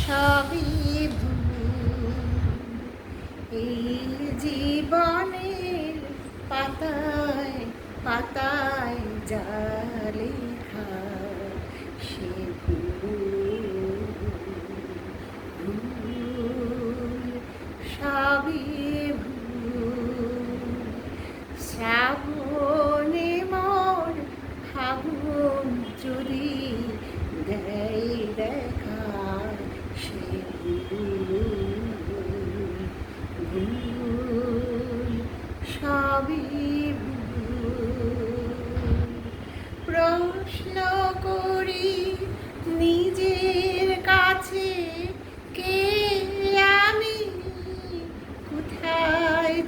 সবই এই জীবনের পাতায় পাতায় যা লেখা সে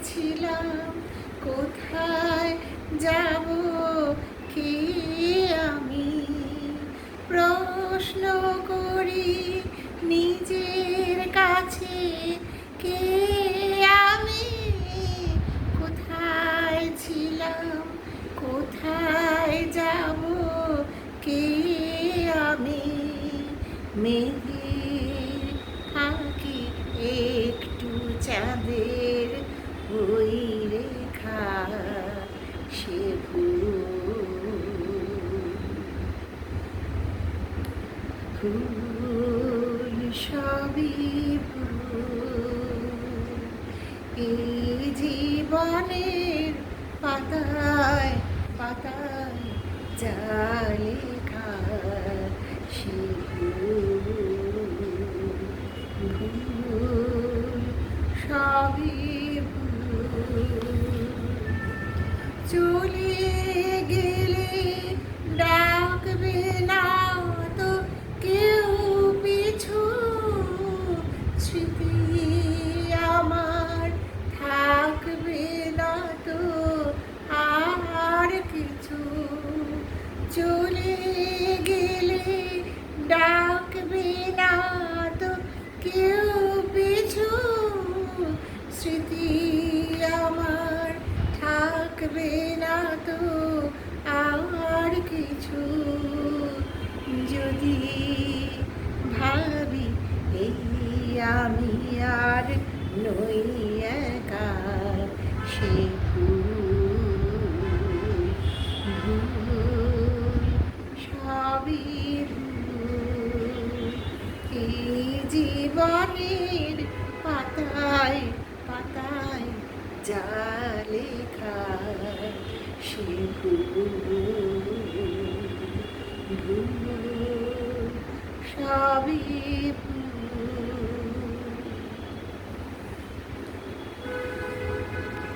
ছিলাম কোথায় যাব কে আমি? প্রশ্ন করি নিজের কাছে, কে আমি? কোথায় ছিলাম, কোথায় যাব, কে আমি? মেঘের ফাঁকি একটু চাঁদের ভুল সবই এই জীবনের পাতায় পাতায় ভুল সবই চলে গেলে ডাকবে না তো কেউ পিছু। স্মৃতি আমার থাকবে না তো আর কিছু। যদি ভাবি এই আমি আর নই একা, সে সে